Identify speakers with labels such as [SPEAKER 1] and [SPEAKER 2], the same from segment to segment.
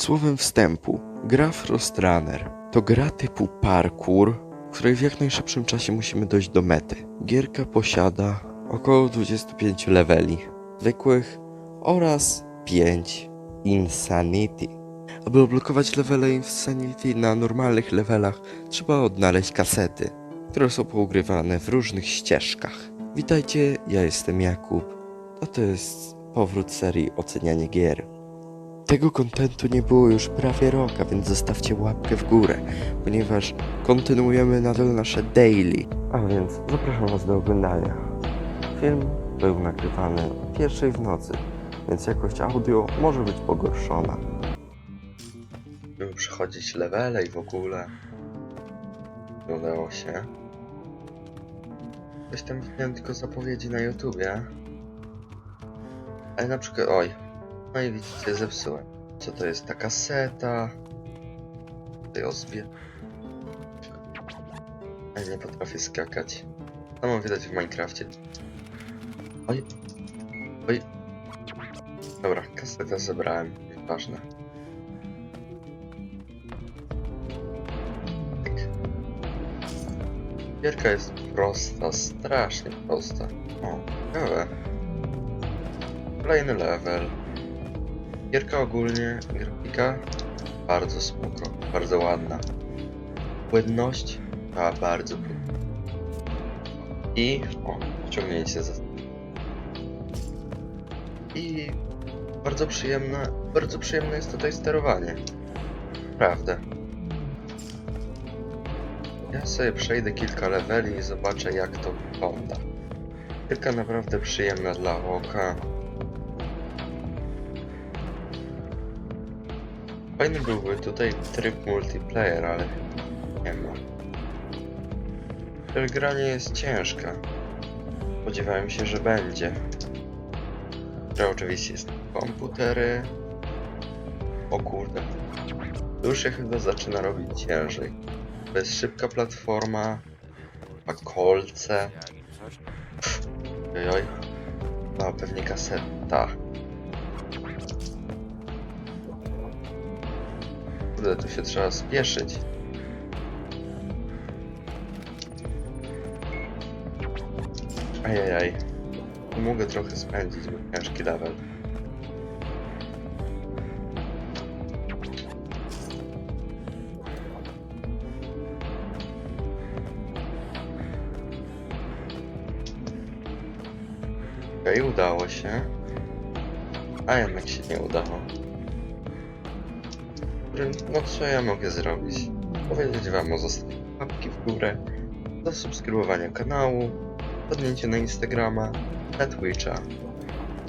[SPEAKER 1] Słowem wstępu, gra Frostrunner to gra typu parkour, w której w jak najszybszym czasie musimy dojść do mety. Gierka posiada około 25 leveli zwykłych oraz 5 Insanity. Aby odblokować levele Insanity na normalnych levelach, trzeba odnaleźć kasety, które są pougrywane w różnych ścieżkach. Witajcie, ja jestem Jakub, a to jest powrót serii Ocenianie Gier. Tego kontentu nie było już prawie rok, a więc zostawcie łapkę w górę, ponieważ kontynuujemy nadal nasze daily. A więc zapraszam Was do oglądania. Film był nagrywany o pierwszej w nocy, więc jakość audio może być pogorszona. By przechodzić levele i w ogóle. Udało się. Coś tam widziałem tylko zapowiedzi na YouTubie. Ale na przykład, oj, no i widzicie, zepsułem. Co to jest ta kaseta? Tutaj ozbie. Ale nie potrafię skakać. To mam widać w Minecrafcie. Oj. Oj. Dobra, kasetę zebrałem. Ważne. Gierka jest prosta, strasznie prosta. O, ciekawe. Kolejny level. Gierka ogólnie, grafika bardzo spoko, bardzo ładna. Płynność a bardzo płynna. I o, wciągnięcie za I bardzo przyjemne, bardzo przyjemne jest tutaj sterowanie. Prawda. Ja sobie przejdę kilka leveli i zobaczę jak to wygląda. Gierka naprawdę przyjemna dla oka. Fajny byłby tutaj tryb multiplayer, ale nie ma. Też Gra nie jest ciężka. Spodziewałem się, że będzie. Gra oczywiście jest komputery. O kurde. To już się chyba zaczyna robić ciężej. To jest szybka platforma. Ma kolce. Ojoj. A pewnie kaseta. Tu się trzeba spieszyć. Ajajaj. Tu Mogę trochę spędzić, bo ciężki level. Okej, udało się. A jednak się nie udało. No co ja mogę zrobić? Powiedzieć wam o zostawieniu łapki w górę, zasubskrybowania kanału, podnięcie na Instagrama, na Twitcha.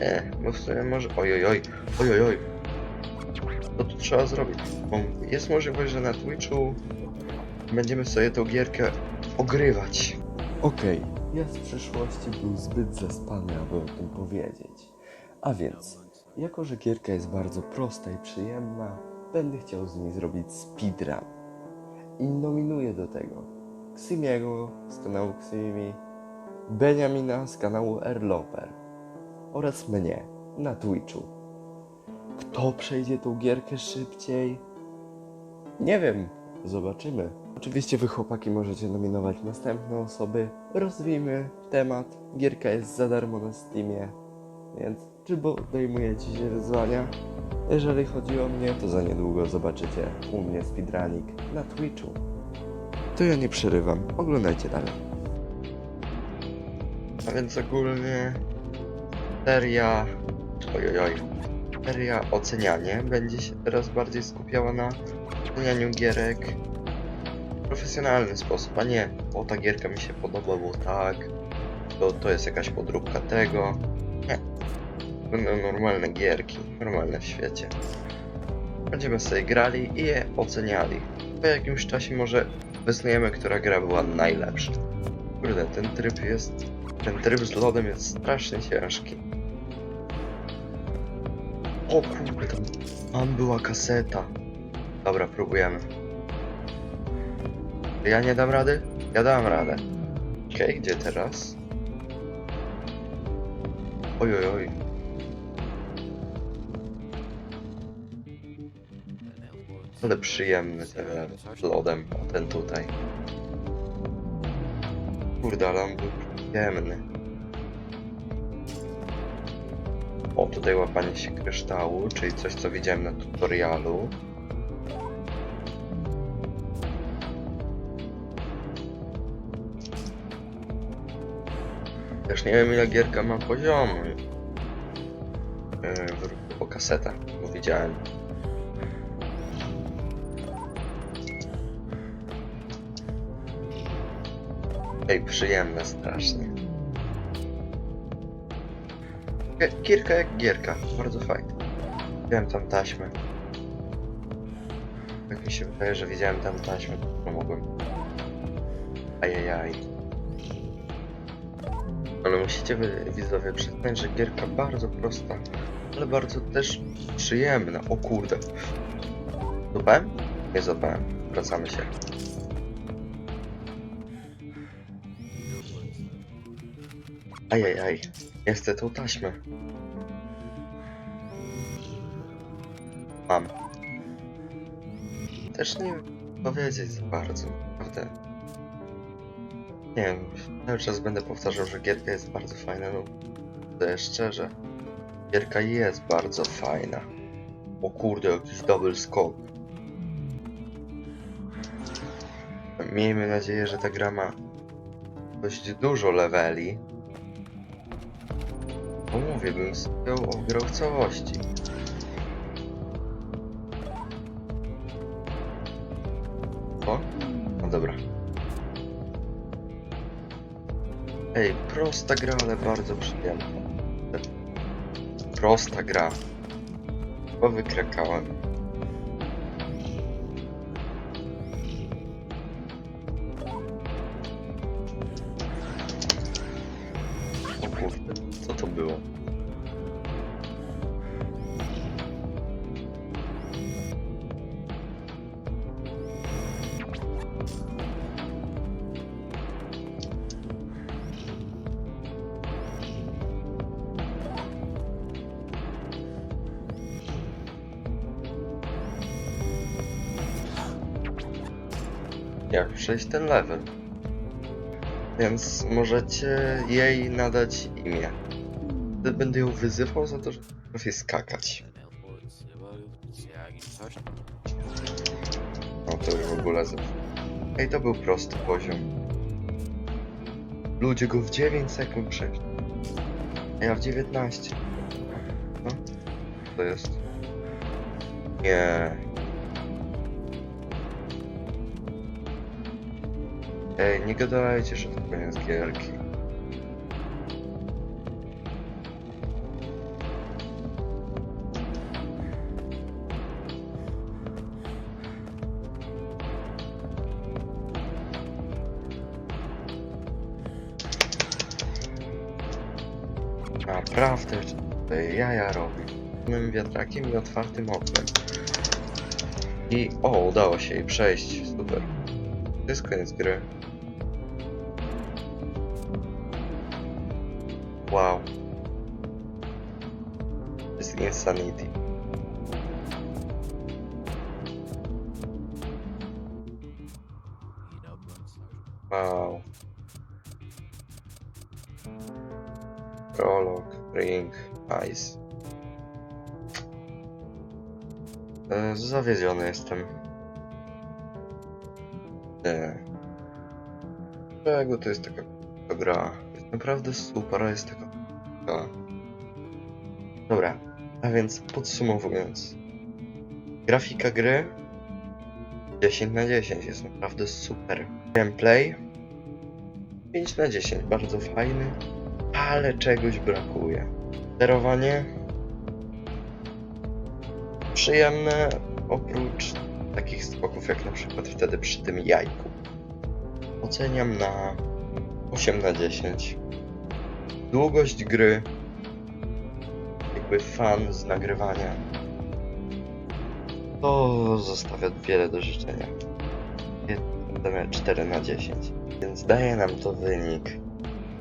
[SPEAKER 1] Nie, bo w sumie może... Ojojoj, ojojoj. Co tu trzeba zrobić? Bo jest możliwość, że na Twitchu będziemy sobie tą gierkę ogrywać. Okej, ja z przyszłości był zbyt zaspany, aby o tym powiedzieć. A więc, jako że gierka jest bardzo prosta i przyjemna, będę chciał z niej zrobić speedrun. I nominuję do tego Ksimiego z kanału Ksimi, Beniamina z kanału Erloper oraz mnie na Twitchu. Kto przejdzie tą gierkę szybciej? Nie wiem, zobaczymy. Oczywiście wy chłopaki możecie nominować następne osoby. Rozwijmy temat. Gierka jest za darmo na Steamie, więc czy podejmujecie się wyzwania? Jeżeli chodzi o mnie, to za niedługo zobaczycie u mnie speedrunik na Twitchu. To ja nie przerywam, oglądajcie dalej. A więc ogólnie seria... Ojojoj. Seria ocenianie będzie się teraz bardziej skupiała na ocenianiu gierek w profesjonalny sposób, a nie o ta gierka mi się podoba, bo tak, to, to jest jakaś podróbka tego. Nie. Będą normalne gierki, normalne w świecie. Będziemy sobie grali i je oceniali. Po jakimś czasie może wyznajemy, która gra była najlepsza. Kurde, ten tryb jest... Ten tryb z lodem jest strasznie ciężki. O kurde, tam, była kaseta. Dobra, próbujemy. Ja nie dam rady? Ja dam radę. Okej, gdzie teraz? Oj, oj, oj. Ale przyjemny z lodem, ten tutaj. Kurde, ale on był przyjemny. O, tutaj łapanie się kryształu, czyli coś, co widziałem na tutorialu. Też nie wiem, ile gierka ma poziomy. Yy, po kasetach, bo widziałem. Ej, przyjemne strasznie. Gi- Gierka jak gierka, bardzo fajna. Widziałem tam taśmę. Tak mi się wydaje, że widziałem tam taśmę, to mogłem. Ajajaj. Ale musicie wy, widzowie przyznać, że gierka bardzo prosta, ale bardzo też przyjemna. O kurde. Złapałem? Nie złapałem. Wracamy się. Ajajaj. Ja chcę tą taśmę. Mam. Też nie powiedzieć za bardzo, naprawdę. Nie wiem, cały czas będę powtarzał, że gierka jest bardzo fajna, no to szczerze. Gierka jest bardzo fajna. O kurde, jakiś double skok. Miejmy nadzieję, że ta gra ma dość dużo leveli. Mówię, bym ją ograł w całości. O? No dobra. Ej, prosta gra, ale bardzo przyjemna. Prosta gra. Bo wykrakałem. Jak przejść ten level? Więc możecie jej nadać imię. Wtedy będę ją wyzywał za to, że potrafi skakać. No to już w ogóle zepsuł. Ej, to był prosty poziom. Ludzie go w 9 sekund przeszli. A ja w 19. No, to jest. Nie. Ej, nie gadajcie, że to koniec gierki. Naprawdę, jaja robi. Pełnym wiatrakiem i otwartym oknem. I o, udało się jej przejść. Super. To jest koniec gry. Wow. Jest insanity. Wow. Prolog, ring, ice. E, zawiedziony jestem. Nie. Czego to jest taka k***a gra? Naprawdę super, jest taka k***a. Dobra, a więc podsumowując. Grafika gry 10 na 10 jest naprawdę super. Gameplay 5 na 10, bardzo fajny, ale czegoś brakuje. Sterowanie przyjemne, oprócz takich skoków jak na przykład wtedy przy tym jajku. Oceniam na 8 na 10. Długość gry, jakby fan z nagrywania, to zostawia wiele do życzenia. Jestem 4 na 10, więc daje nam to wynik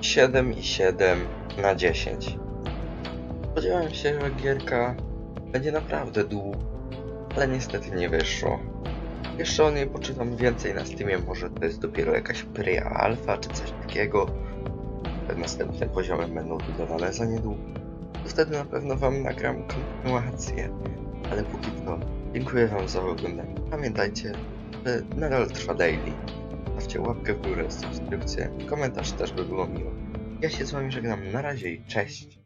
[SPEAKER 1] 7,7 na 10. Spodziewałem się, że gierka będzie naprawdę długa, ale niestety nie wyszło. Jeszcze o niej poczytam więcej na Steamie, może to jest dopiero jakaś pre-alpha czy coś takiego. Następne poziomy będą dodawane za niedługo. To wtedy na pewno wam nagram kontynuację. Ale póki co, dziękuję wam za oglądanie. Pamiętajcie, że nadal trwa daily. Stawcie łapkę w górę, subskrypcję, komentarz też by było miło. Ja się z wami żegnam, na razie i cześć!